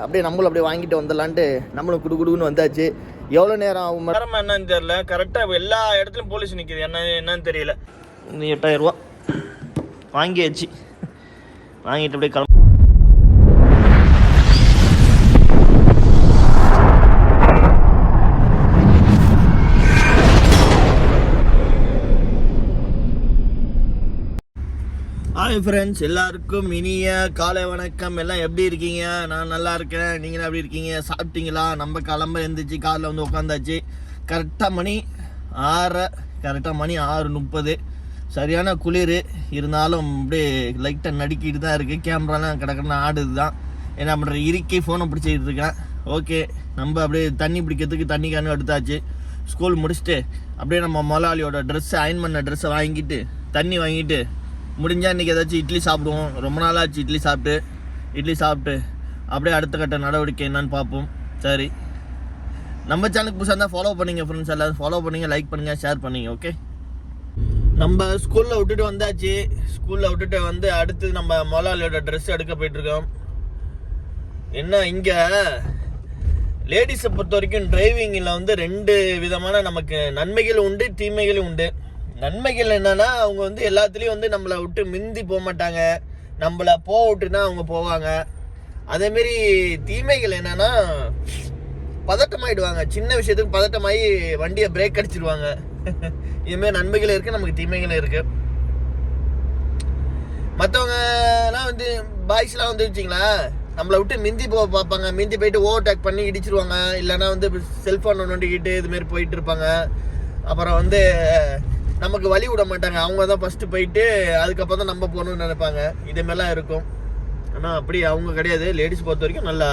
அப்படியே நம்மளும் அப்படியே வாங்கிட்டு வந்துடலான்ட்டு நம்மளும் குடு குடுன்னு வந்தாச்சு. எவ்வளோ நேரம் ஆகும் நேரமா என்னன்னு தெரியல. கரெக்டா எல்லா இடத்துலயும் போலீஸ் நிக்குது. என்ன என்னன்னு தெரியல. எட்டாயிரம் ரூபா. வாங்கியாச்சு. வாங்கிட்டு அப்படியே கிளம்ப ஹாய் ஃப்ரெண்ட்ஸ் எல்லாருக்கும் இனிய காலை வணக்கம். எல்லாம் எப்படி இருக்கீங்க? நான் நல்லா இருக்கேன் நீங்கள் எப்படி இருக்கீங்க? சாப்பிட்டீங்களா? நம்ம கிளம்ப எழுந்திரிச்சு காரில் வந்து உட்காந்தாச்சு கரெக்டாக மணி ஆறரை கரெக்டாக மணி ஆறு முப்பது. சரியான குளிர். இருந்தாலும் அப்படியே லைட்டாக நடுக்கிட்டு தான் இருக்குது கேமராலாம் கிடக்குன்னு ஆடுது தான் என்ன பண்ணுற இறுக்கி ஃபோனை பிடிச்சிக்கிட்டு இருக்கேன். ஓகே நம்ம அப்படியே தண்ணி பிடிக்கிறதுக்கு தண்ணி கேனு எடுத்தாச்சு. ஸ்கூல் முடிச்சுட்டு அப்படியே நம்ம முதலாளியோட ட்ரெஸ்ஸை அயன் பண்ண ட்ரெஸ்ஸை வாங்கிட்டு தண்ணி வாங்கிட்டு முடிஞ்சால் இன்றைக்கி ஏதாச்சும் இட்லி சாப்பிடுவோம். ரொம்ப நாளாச்சு இட்லி சாப்பிட்டு. இட்லி சாப்பிட்டு அப்படியே அடுத்த கட்ட நடவடிக்கை என்னன்னு பார்ப்போம். சரி. நம்ம சேனலுக்கு புதுசாக இருந்தால் ஃபாலோ பண்ணுங்க ஃப்ரெண்ட்ஸ் எல்லாரும். ஃபாலோ பண்ணுங்கள் லைக் பண்ணுங்கள் ஷேர் பண்ணுங்கள் ஓகே நம்ம ஸ்கூலில் விட்டுட்டு வந்தாச்சு. ஸ்கூலில் விட்டுட்டு வந்து அடுத்து நம்ம முதலாளியோட ட்ரெஸ் எடுக்க போயிட்டுருக்கோம் என்ன இங்கே? லேடிஸை பொறுத்த வரைக்கும் டிரைவிங்கில் வந்து ரெண்டு விதமான நமக்கு நன்மைகள் உண்டு தீமைகளும் உண்டு. நன்மைகள் என்னன்னா அவங்க வந்து எல்லாத்துலேயும் வந்து நம்மளை விட்டு மிந்தி போக மாட்டாங்க. நம்மளை போக விட்டுனா அவங்க போவாங்க. அதேமாரி தீமைகள் என்னன்னா பதட்டமாயிடுவாங்க. சின்ன விஷயத்துக்கு பதட்டமாயி வண்டியை பிரேக் அடிச்சிருவாங்க. இதுமாரி நன்மைகள் இருக்கு நமக்கு தீமைகளும் இருக்கு. மற்றவங்கலாம் வந்து பாய்ஸ்லாம் வந்து வச்சிங்களேன் நம்மளை விட்டு மிந்தி போக பார்ப்பாங்க. மிந்தி போயிட்டு ஓவர்டேக் பண்ணி இடிச்சிருவாங்க. இல்லைன்னா வந்து செல்ஃபோன் நோண்டிக்கிட்டு இதுமாரி போயிட்டு இருப்பாங்க. அப்புறம் வந்து நமக்கு வழி விட மாட்டாங்க. அவங்க தான் ஃபஸ்ட்டு போயிட்டு அதுக்கப்புறம் தான் நம்ம போகணும்னு நினைப்பாங்க. இதேமாரிலாம் இருக்கும். ஆனால் அப்படி அவங்க கிடையாது. லேடிஸ் பொறுத்த வரைக்கும் நல்லா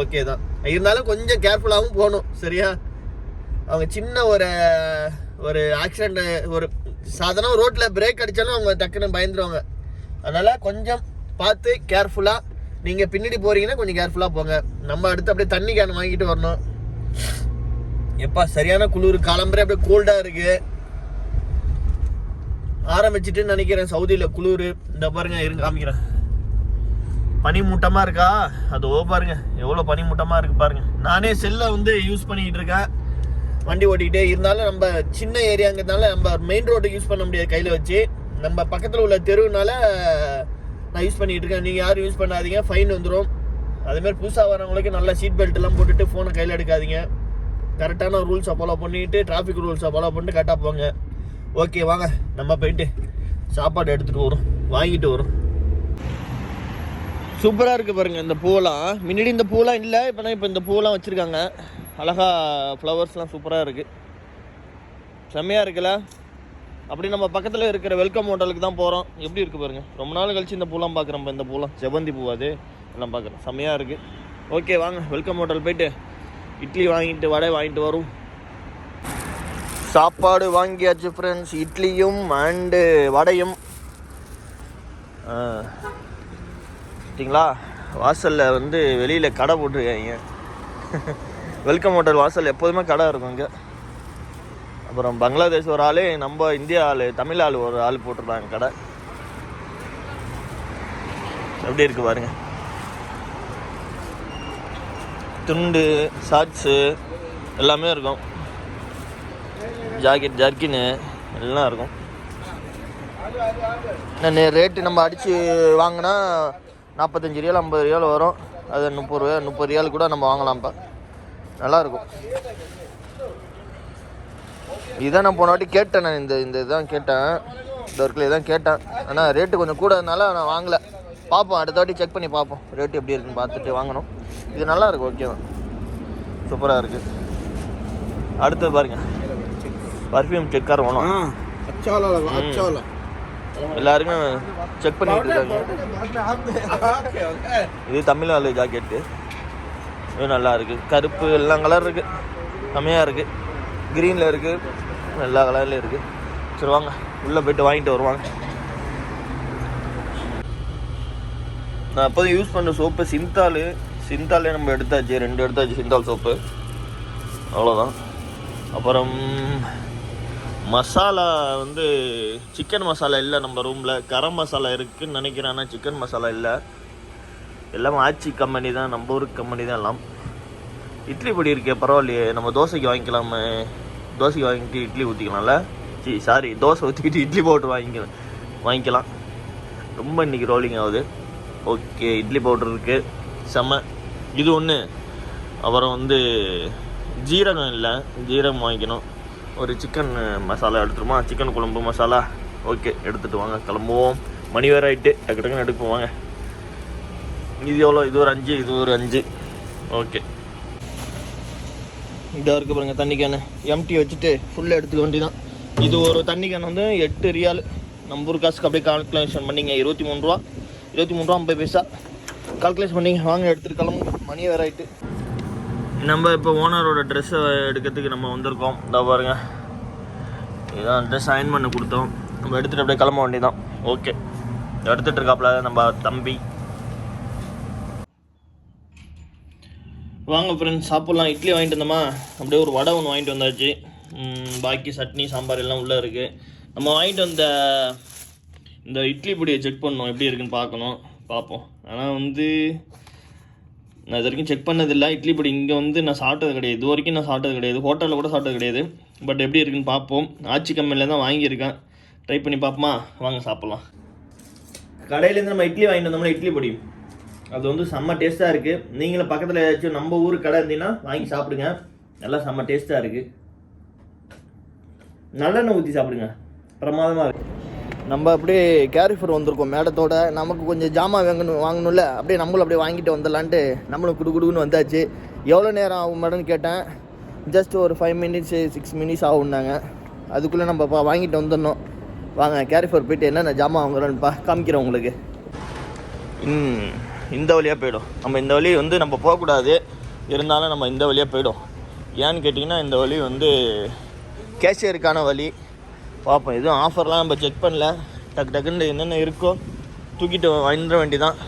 ஓகே தான். இருந்தாலும் கொஞ்சம் கேர்ஃபுல்லாகவும் போகணும். சரியா? அவங்க சின்ன ஒரு ஒரு ஆக்சிடெண்ட்டு ஒரு சாதாரண ரோட்டில் பிரேக் அடித்தாலும் அவங்க டக்குன்னு பயந்துருவாங்க. அதனால் கொஞ்சம் பார்த்து கேர்ஃபுல்லாக நீங்கள் பின்னாடி போகிறீங்கன்னா கொஞ்சம் கேர்ஃபுல்லாக போங்க. நம்ம அடுத்து அப்படியே தண்ணி கேன் வாங்கிட்டு வரணும். எப்பா சரியான குளிர் காலம்பரே அப்படியே கோல்டாக இருக்குது ஆரம்பிச்சுட்டு நினைக்கிறேன். சவுதியில் குளிர் இந்த பாருங்க இருங்க காமிக்கிறேன். பனிமூட்டமாக இருக்கா? அது ஓ பாருங்க எவ்வளோ பனிமூட்டமாக இருக்குது இருக்கு பாருங்க. நானே செல்லை வந்து யூஸ் பண்ணிக்கிட்டு இருக்கேன். வண்டி ஓட்டிக்கிட்டே இருந்தாலும் நம்ம சின்ன ஏரியாங்கிறதுனால நம்ம மெயின் ரோடு யூஸ் பண்ண முடியாது கையில் வச்சு. நம்ம பக்கத்தில் உள்ள தெருவுனால நான் யூஸ் பண்ணிகிட்டு இருக்கேன். நீங்கள் யாரும் யூஸ் பண்ணாதீங்க ஃபைன் வந்துடும் அதேமாதிரி புதுசாக வரவங்களுக்கு நல்லா சீட் பெல்ட்லாம் போட்டுட்டு ஃபோனை கையில் எடுக்காதீங்க. கரெக்டான ரூல்ஸை ஃபாலோ பண்ணிட்டு டிராஃபிக் ரூல்ஸை ஃபாலோ பண்ணிட்டு கரெக்டாக போங்க. ஓகே வாங்க நம்ம போயிட்டு சாப்பாடு எடுத்துகிட்டு வரோம். வாங்கிட்டு வரோம். சூப்பராக இருக்குது பாருங்கள் இந்த பூவெல்லாம். முன்னாடி இந்த பூவெலாம் இல்லை இப்போ இப்போ இந்த பூவெலாம் வச்சுருக்காங்க. அழகா ஃப்ளவர்ஸ்லாம் சூப்பராக இருக்குது செம்மையாக இருக்குல்ல? அப்படி நம்ம பக்கத்தில் இருக்கிற வெல்கம் ஹோட்டலுக்கு தான் போகிறோம் எப்படி இருக்குது பாருங்கள் ரொம்ப நாள் கழிச்சு இந்த பூலாம் பார்க்குறோம் இந்த பூலாம் செவந்தி பூ அது? எல்லாம் பார்க்குறோம். செம்மையாக இருக்குது ஓகே வாங்க வெல்கம் ஹோட்டல் போயிட்டு இட்லி வாங்கிட்டு வடை வாங்கிட்டு வரும். சாப்பாடு வாங்கியாச்சு ஃப்ரெண்ட்ஸ் இட்லியும் அண்டு வடையும். பார்த்தீங்களா வாசலில் வந்து வெளியில் கடை போட்டிருக்காங்க. வெல்கம் ஹோட்டல் வாசல். எப்போதுமே கடை இருக்கும் இங்கே. அப்புறம் பங்களாதேஷ் ஒரு ஆள் நம்ம இந்தியா ஆள் தமிழ் ஆள் ஒரு ஆள் போட்டிருந்தாங்க கடை. எப்படி இருக்குது பாருங்க. துண்டு சாட்ஸு எல்லாமே இருக்கும். ஜாக்கெட் ஜர்க்கின்னு எல்லாம் இருக்கும். ரேட்டு நம்ம அடித்து வாங்கினா நாற்பத்தஞ்சு ரியால் ஐம்பது ரியால் வரும். அது முப்பது ரூபா முப்பது ரியால் கூட நம்ம வாங்கலாம்ப்பா. நல்லாயிருக்கும் இதான் நான் போன வாட்டி கேட்டேன் நான் இந்த இந்த இதுதான் கேட்டேன். இந்த ஒர்க்கில் இதான் கேட்டேன். ஆனால் ரேட்டு கொஞ்சம் கூடனால நான் வாங்கலை. பார்ப்போம் அடுத்த வாட்டி செக் பண்ணி பார்ப்போம். ரேட்டு எப்படி இருக்குன்னு பார்த்துட்டு வாங்கணும். இது நல்லா ஓகே தான் சூப்பராக இருக்குது அடுத்தது பாருங்கள் பர்ஃப்யூம் செக் வேணும். எல்லாருமே செக் பண்ணிட்டு இருக்காங்க. இது தமிழ் நாள் ஜாக்கெட்டு இது நல்லா இருக்கு. கருப்பு எல்லா கலர் இருக்கு. கம்மியாக இருக்கு. க்ரீனில் இருக்கு. எல்லா கலர்லையும் இருக்கு. சரி வாங்க. உள்ளே போயிட்டு வாங்கிட்டு வருவாங்க. நான் அப்போது யூஸ் பண்ணுற சோப்பு சிந்தால் சிந்தாலே நம்ம எடுத்தாச்சு. ரெண்டு எடுத்தாச்சு சிந்தால் சோப்பு அவ்வளோதான் அப்புறம் மசாலா வந்து சிக்கன் மசாலா இல்லை நம்ம ரூமில் கரம் மசாலா இருக்குன்னு நினைக்கிறேன். ஆனால் சிக்கன் மசாலா இல்லை. எல்லாமே ஆச்சி கம்பெனி தான். நம்ம ஊர் கம்பெனி தான் எல்லாம். இட்லி பொடி இருக்கே பரவாயில்லையே. நம்ம தோசைக்கு வாங்கிக்கலாமே. தோசைக்கு வாங்கிட்டு இட்லி ஊற்றிக்கலாம்ல சி சாரி தோசை ஊற்றிக்கிட்டு இட்லி பவுட்ரு வாங்கிக்க வாங்கிக்கலாம். ரொம்ப இன்னைக்கு ரோலிங் ஆகுது. ஓகே இட்லி பவுட்ரு இருக்குது செம்ம இது ஒன்று அப்புறம் வந்து ஜீரகம் இல்லை. ஜீரகம் வாங்கிக்கணும். ஒரு சிக்கன் மசாலா எடுத்துருமா சிக்கன் குழம்பு மசாலா ஓகே எடுத்துகிட்டு வாங்க. கிளம்புவோம். மணி வேறு ஆகிட்டு டக்கு டக்குன்னு எடுப்போம் வாங்க இது எவ்வளோ? இது ஒரு அஞ்சு இது ஒரு அஞ்சு. ஓகே இதாக இருக்குது பாருங்க தண்ணி கேனு. எம்டி வச்சுட்டு ஃபுல்லாக எடுத்துக்க வேண்டியதான் இது ஒரு தண்ணி கேன் வந்து எட்டு ரியால். நம்ம ஊர் காசுக்கு அப்படியே கால்குலேஷன் பண்ணிங்க. இருபத்தி மூணு ரூபா. இருபத்தி மூணு ரூபா ஐம்பது பைசா. கால்குலேஷன் பண்ணிங்க. வாங்க எடுத்துகிட்டு கிளம்பு மணி வேறு ஆகிட்டு நம்ம இப்போ ஓனரோட ட்ரெஸ்ஸை எடுக்கிறதுக்கு நம்ம வந்திருக்கோம். இதோ பாருங்கள் இதான் ட்ரெஸ் அயன் பண்ணி கொடுத்தோம். நம்ம எடுத்துகிட்டு அப்படியே கிளம்ப வேண்டியதான் ஓகே எடுத்துகிட்டு இருக்காப்புல நம்ம தம்பி. வாங்க ஃப்ரெண்ட்ஸ் சாப்பிட்லாம். இட்லி வாங்கிட்டு வந்தோமா? அப்படியே ஒரு வடை ஒன்று வாங்கிட்டு வந்தாச்சு. பாக்கி சட்னி சாம்பார் எல்லாம் உள்ளே இருக்குது நம்ம வாங்கிட்டு வந்த இந்த இட்லி பொடியை செக் பண்ணோம். எப்படி இருக்குன்னு பார்க்கணும். பார்ப்போம். ஆனால் வந்து நான் இது வரைக்கும் செக் பண்ணதில்லை. இட்லி பொடி இங்கே வந்து நான் சாப்பிட்டது கிடையாது. இது வரைக்கும் நான் சாப்பிட்டது கிடையாது. ஹோட்டலில் கூட சாப்பிட்டது கிடையாது. பட் எப்படி இருக்குன்னு பார்ப்போம். ஆச்சி கம்பெனியில் தான் வாங்கியிருக்கேன். ட்ரை பண்ணி பார்ப்போமா? வாங்க சாப்பிட்லாம். கடையிலேருந்து நம்ம இட்லி வாங்கிட்டு வந்தோம்னா இட்லி பொடி. அது வந்து செம்ம டேஸ்ட்டாக இருக்குது நீங்களும் பக்கத்தில் ஏதாச்சும் நம்ம ஊர் கடை இருந்தீங்கன்னா வாங்கி சாப்பிடுங்க. நல்லா செம்ம டேஸ்ட்டாக இருக்குது நல்லெண்ணெய் ஊற்றி சாப்பிடுங்க. பிரமாதமாக இருக்குது நம்ம அப்படியே கேரிஃபர் வந்திருக்கோம் மேடத்தோட. நமக்கு கொஞ்சம் ஜாமான் வாங்கணும் வாங்கணும்ல. அப்படியே நம்மளும் அப்படியே வாங்கிட்டு வந்துடலான்ட்டு நம்மளும் குடு குடுக்குன்னு வந்தாச்சு. எவ்வளோ நேரம் ஆகும் மேடம்னு கேட்டேன். ஜஸ்ட் ஒரு ஃபைவ் மினிட்ஸ் சிக்ஸ் மினிட்ஸ் ஆகும்னாங்க. அதுக்குள்ளே நம்ம வாங்கிட்டு வந்துடணும். வாங்க கேரிஃபர் போயிட்டு என்னென்ன ஜாமான் வாங்குறோன்னு பா காமிக்கிறேன் உங்களுக்கு. ம் இந்த வழியாக போயிடும். நம்ம இந்த வழி வந்து நம்ம போகக்கூடாது. இருந்தாலும் நம்ம இந்த வழியாக போயிடும். ஏன்னு கேட்டிங்கன்னா இந்த வழி வந்து கேஷியருக்கான வழி. பார்ப்போம் எதுவும் ஆஃபர்லாம் நம்ம செக் பண்ணல. டக்கு டக்குன்னு என்னென்ன இருக்கோ தூக்கிட்டு வாங்கிட வேண்டி தான்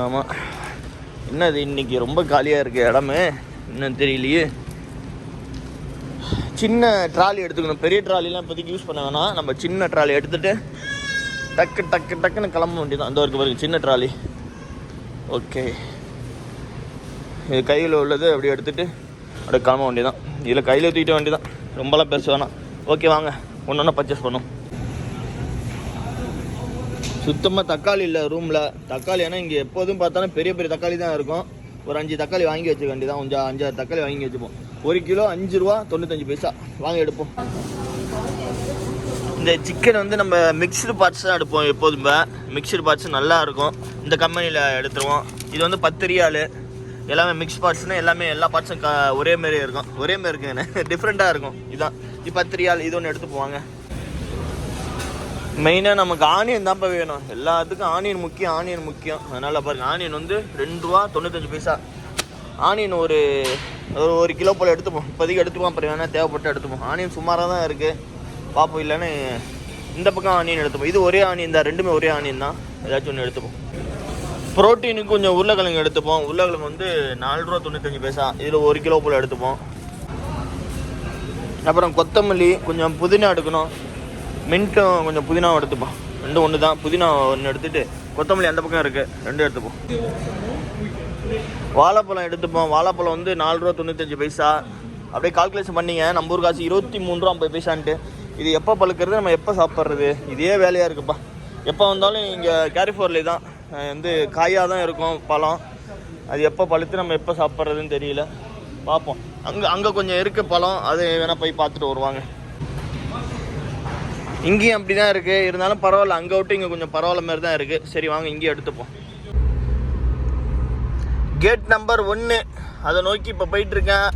ஆமாம் என்னது இன்றைக்கி ரொம்ப காலியாக இருக்குது இடமே? என்னன்னு தெரியலையே. சின்ன ட்ராலி எடுத்துக்கணும். பெரிய ட்ராலிலாம் இப்போதைக்கு யூஸ் பண்ண வேணாம். நம்ம சின்ன ட்ராலி எடுத்துகிட்டு டக்கு டக்கு டக்குன்னு கிளம்ப வேண்டியதான் அந்த இருக்கு பாருங்க சின்ன ட்ராலி. ஓகே. இது கையில் உள்ளது அப்படியே எடுத்துகிட்டு அப்படியே கிளம்ப வேண்டியதான் இதில் கையில் தூக்கிட்ட வேண்டியதான் ரொம்பலாம் பெருசு வேணாம். ஓகே வாங்க. ஒன்று ஒன்றா பர்ச்சேஸ் பண்ணும். சுத்தமாக தக்காளி இல்லை ரூமில் தக்காளி ஏன்னா இங்கே எப்போதும் பார்த்தாலும் பெரிய பெரிய தக்காளி தான் இருக்கும். ஒரு அஞ்சு தக்காளி வாங்கி வச்சுக்க வேண்டியதான் கொஞ்சம் அஞ்சாறு தக்காளி வாங்கி வச்சுப்போம். ஒரு கிலோ அஞ்சு ரூபா தொண்ணூத்தஞ்சு பைசா. வாங்கி எடுப்போம். இந்த சிக்கன் வந்து நம்ம மிக்ஸ்டு பார்ட்ஸ் தான் எடுப்போம் எப்போதுமே. மிக்ஸ்டு பார்ட்ஸ் நல்லா இருக்கும். இந்த கம்பெனியில் எடுத்துருவோம். இது வந்து பத்து ரியாலு எல்லாமே மிக்ஸ் பார்ட்ஸ்னால் எல்லாமே எல்லா பார்ட்ஸும் க ஒரே மாதிரி இருக்கும். ஒரே மாதிரி இருக்குங்க டிஃப்ரெண்ட்டாக இருக்கும். இதான். இது பத்து ரியால் இது ஒன்று எடுத்து போவாங்க. மெயினாக நமக்கு ஆனியன் தான்ப்பா வேணும். எல்லாத்துக்கும் ஆனியன் முக்கியம் ஆனியன் முக்கியம். அதனால் பாருங்கள் ஆனியன் வந்து ரெண்டு ரூபா தொண்ணூத்தஞ்சு பைசா. ஆனியன் ஒரு ஒரு ஒரு கிலோ போல் எடுத்துப்போம் இப்போதைக்கு எடுத்துப்போம் அப்புறம் வேணால் தேவைப்பட்டு எடுத்துப்போம் ஆனியன் சுமாராக தான் இருக்குது பார்ப்போம் இல்லைன்னு இந்த பக்கம் ஆனியன் எடுத்துப்போம் இது ஒரே ஆனியன் தான் ரெண்டுமே ஒரே ஆனியன் தான். ஏதாச்சும் ஒன்று எடுத்துப்போம் ப்ரோட்டீனுக்கு கொஞ்சம் உருளைக்கிழங்கு எடுத்துப்போம் உருளைக்கிழங்கு வந்து நாலு ரூபா தொண்ணூத்தஞ்சு பைசா. இதில் ஒரு கிலோ போல் எடுத்துப்போம் அப்புறம் கொத்தமல்லி கொஞ்சம் புதினா எடுக்கணும். மின்ட்டும் கொஞ்சம் புதினாவும் எடுத்துப்போம். ரெண்டும் ஒன்று தான் புதினா ஒன்று எடுத்துட்டு கொத்தமல்லி அந்த பக்கம் இருக்குது ரெண்டும் எடுத்துப்போம். வாழைப்பழம் எடுத்துப்போம். வாழைப்பழம் வந்து நாலு ரூபா தொண்ணூத்தஞ்சு பைசா. அப்படியே கால்குலேஷன் பண்ணீங்க. நம்ம ஊர் காசு இருபத்தி மூணு ரூபா ஐம்பது பைசான்ட்டு. இது எப்போ பழுக்கிறது நம்ம எப்போ சாப்பிட்றது? இதே வேலையாக இருக்குப்பா. எப்போ வந்தாலும் இங்கே கேரிஃபோர்லேயே தான். வந்து காயாக தான் இருக்கும் பழம். அது எப்போ பழுத்து நம்ம எப்போ சாப்பிட்றதுன்னு தெரியல. பார்ப்போம். அங்கே அங்கே கொஞ்சம் இருக்குது பழம் அது வேணால் போய் பார்த்துட்டு வருவாங்க. இங்கேயும் அப்படி தான் இருக்குது இருந்தாலும் பரவாயில்ல அங்கே விட்டு இங்கே கொஞ்சம் பரவாயில்ல மாதிரி தான் இருக்குது சரி வாங்க இங்கேயும் எடுத்துப்போம். கேட் நம்பர் ஒன்று அதை நோக்கி இப்போ போயிட்டுருக்கேன்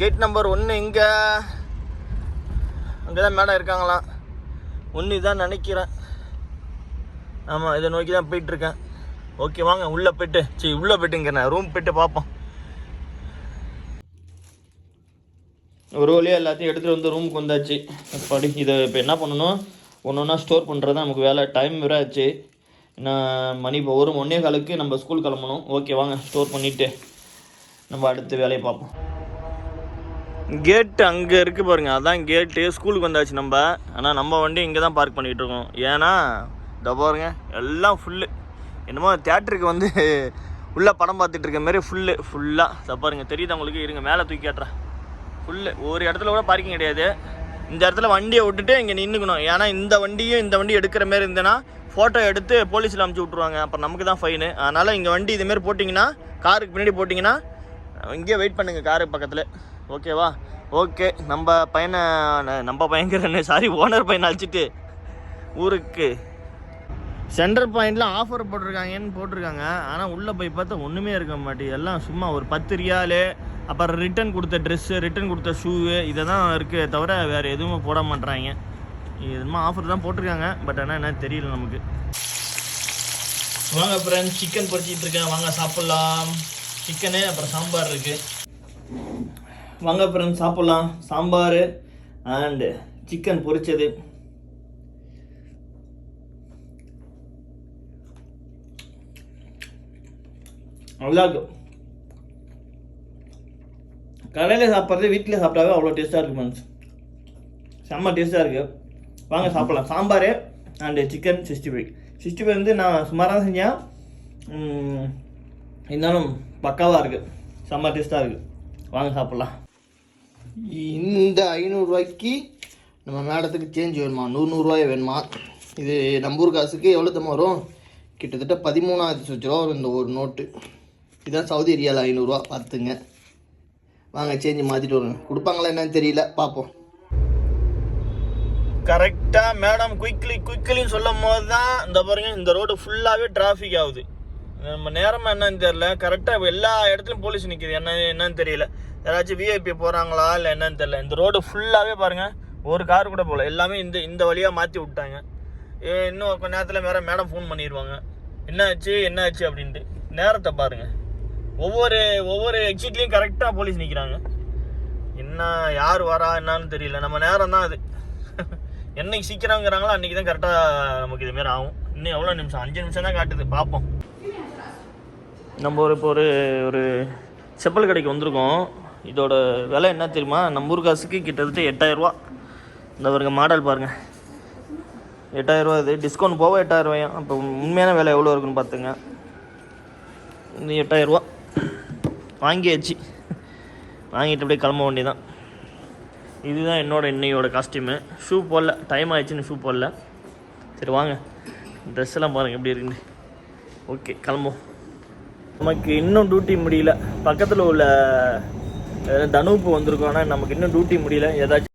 கேட் நம்பர் ஒன்று இங்கே. அங்கே தான் மேடம் இருக்காங்களாம். ஒன்று தான் நினைக்கிறேன். ஆமாம் இதை நோக்கி தான் போயிட்டுருக்கேன் ஓகே வாங்க உள்ளே போயிட்டு சரி உள்ளே போயிட்டுங்கிறேன். ரூம் போய்ட்டு பார்ப்போம். ஒரு வழியாக எல்லாத்தையும் எடுத்துகிட்டு வந்து ரூமுக்கு வந்தாச்சு. படி இதை இப்போ என்ன பண்ணணும்? ஒன்று ஒன்றா ஸ்டோர் பண்ணுறது தான் நமக்கு வேலை. டைம் வேறு ஆச்சு. நான் மணி இப்போ ஒரு ஒன்றே காலுக்கு நம்ம ஸ்கூல் கிளம்பணும். ஓகே வாங்க ஸ்டோர் பண்ணிவிட்டு நம்ம அடுத்து வேலையை பார்ப்போம். கேட்டு அங்கே இருக்குது பாருங்க. அதான் கேட்டு ஸ்கூலுக்கு வந்தாச்சு நம்ம. ஆனால் நம்ம வண்டி இங்கே தான் பார்க் பண்ணிகிட்டு இருக்கோம். ஏன்னா இதை பாருங்க எல்லாம் ஃபுல்லு என்னமோ தேட்டருக்கு வந்து உள்ளே படம் பார்த்துட்டு இருக்க மாதிரி ஃபுல்லு ஃபுல்லாக இதை பாருங்க தெரியுது உங்களுக்கு? இருங்க மேலே தூக்கி காட்டுறேன். ஃபுல்லு ஒரு இடத்துல கூட பார்க்கிங் கிடையாது. இந்த இடத்துல வண்டியை விட்டுட்டு இங்கே நின்றுக்கணும் ஏன்னா இந்த வண்டியும் இந்த வண்டி எடுக்கிற மாதிரி இருந்ததுன்னா ஃபோட்டோ எடுத்து போலீஸில் அமுச்சு விட்ருவாங்க அப்புறம் நமக்கு தான் ஃபைனு அதனால் இங்கே வண்டி இதுமாரி போட்டிங்கன்னா காருக்கு பின்னாடி போட்டிங்கன்னா இங்கேயே வெயிட் பண்ணுங்கள் காரு பக்கத்தில். ஓகேவா ஓகே நம்ம பையனை நம்ம பையங்கிறன்னு சாரி ஓனர் பையனை அழைச்சிட்டு ஊருக்கு. சென்டர் பாயிண்டில் ஆஃபர் போட்டிருக்காங்கன்னு போட்டிருக்காங்க. ஆனால் உள்ளே போய் பார்த்தா ஒன்றுமே இருக்க மாட்டேங்குது. எல்லாம் சும்மா ஒரு பத்து ரியாலு அப்புறம் ரிட்டன் கொடுத்த ட்ரெஸ்ஸு ரிட்டன் கொடுத்த ஷூவு இதை தான் இருக்கே தவிர வேறு எதுவுமே போட மாட்றாங்க. இதுமா ஆஃபர் தான் போட்டிருக்காங்க பட் ஆனால் என்ன தெரியல நமக்கு. வாங்க அப்புறம் சிக்கன் பொரிச்சிட்டு இருக்கேன். வாங்க சாப்பிட்லாம். சிக்கனு அப்புறம் சாம்பார் இருக்குது வாங்க அப்புறம் சாப்பிட்லாம். சாம்பார் அண்டு சிக்கன் பொரிச்சது நல்லா இருக்கும் கடையில் சாப்பிட்றது வீட்டில் சாப்பிட்டாவே அவ்வளோ டேஸ்ட்டாக இருக்கு மனசு செம்ம டேஸ்ட்டாக இருக்குது வாங்க சாப்பிட்லாம். Sambar and chicken sixty five sixty five வந்து நான் சுமாராக தான் செஞ்சேன் இருந்தாலும் பக்காவாக இருக்குது செம்ம டேஸ்ட்டாக இருக்குது வாங்க சாப்பிட்லாம். இந்த ஐநூறுரூவாய்க்கு நம்ம மேடத்துக்கு சேஞ்ச் வேணுமா? நூறு வேணுமா? இது நம்ம ஊர் காசுக்கு எவ்வளோ தம்மா வரும்? கிட்டத்தட்ட பதிமூணாயிரத்தி சொச்சு ரூபா வரும் இந்த ஒரு நோட்டு இதுதான் சவுதி ஏரியாவில் ஐநூறுரூவா பார்த்துங்க. வாங்க சேஞ்சு மாற்றிட்டு வருங்க. கொடுப்பாங்களா என்னன்னு தெரியல. பார்ப்போம். கரெக்டாக மேடம் குயிக்லி குயிக்லின்னு சொல்லும் போது தான் இந்த பாருங்க இந்த ரோடு ஃபுல்லாகவே டிராஃபிக் ஆகுது. நம்ம நேரமாக என்னன்னு தெரியல. கரெக்டாக எல்லா இடத்துலையும் போலீஸ் நிற்கிது என்ன என்னன்னு தெரியல. யாராச்சும் விஐபி போகிறாங்களா இல்லை என்னன்னு தெரியல. இந்த ரோடு ஃபுல்லாகவே பாருங்கள் ஒரு கார் கூட போகல. எல்லாமே இந்த இந்த வழியாக மாற்றி விட்டாங்க. ஏ, இன்னும் கொஞ்ச நேரத்தில் வேறு மேடம் ஃபோன் பண்ணிடுவாங்க என்ன ஆச்சு என்ன ஆச்சு அப்படின்ட்டு. நேரத்தை பாருங்கள் ஒவ்வொரு ஒவ்வொரு எக்ஸிட்லேயும் கரெக்டாக போலீஸ் நிற்கிறாங்க என்ன யார் வரா என்னன்னு தெரியல. நம்ம நேரம் தான் அது. என்னைக்கு சீக்கிரங்கிறாங்களோ அன்றைக்கி தான் கரெக்டாக நமக்கு இதுமாரி ஆகும். இன்னும் எவ்வளோ நிமிஷம்? அஞ்சு நிமிஷம் தான் காட்டுது. பார்ப்போம். நம்ம ஒரு இப்போ ஒரு ஒரு செப்பல் கடைக்கு வந்திருக்கோம். இதோட விலை என்ன தெரியுமா? நம்ம ஊர் காசுக்கு கிட்டத்தட்ட எட்டாயிரரூவா இந்த பாருங்க மாடல் பாருங்கள் எட்டாயிரரூவா இது. டிஸ்கவுண்ட் போக எட்டாயிரரூவாயும் அப்போ உண்மையான விலை எவ்வளோ இருக்குன்னு பார்த்துங்க. இந்த எட்டாயிரரூவா வாங்கியாச்சு. வாங்கிட்டு அப்படியே கிளம்ப வேண்டியதான் இதுதான் என்னோட இன்னையோட காஸ்டியூமு ஷூ போடல. டைம் ஆயிடுச்சுன்னு ஷூ போடல. சரி வாங்க. ட்ரெஸ் எல்லாம் பாருங்கள் எப்படி இருக்குன்னு. ஓகே கிளம்புவோம். நமக்கு இன்னும் டியூட்டி முடியல. பக்கத்தில் உள்ள தனுப்பு வந்திருக்கோம். ஆனால் நமக்கு இன்னும் டியூட்டி முடியல. ஏதாச்சும்.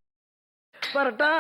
பரட்டா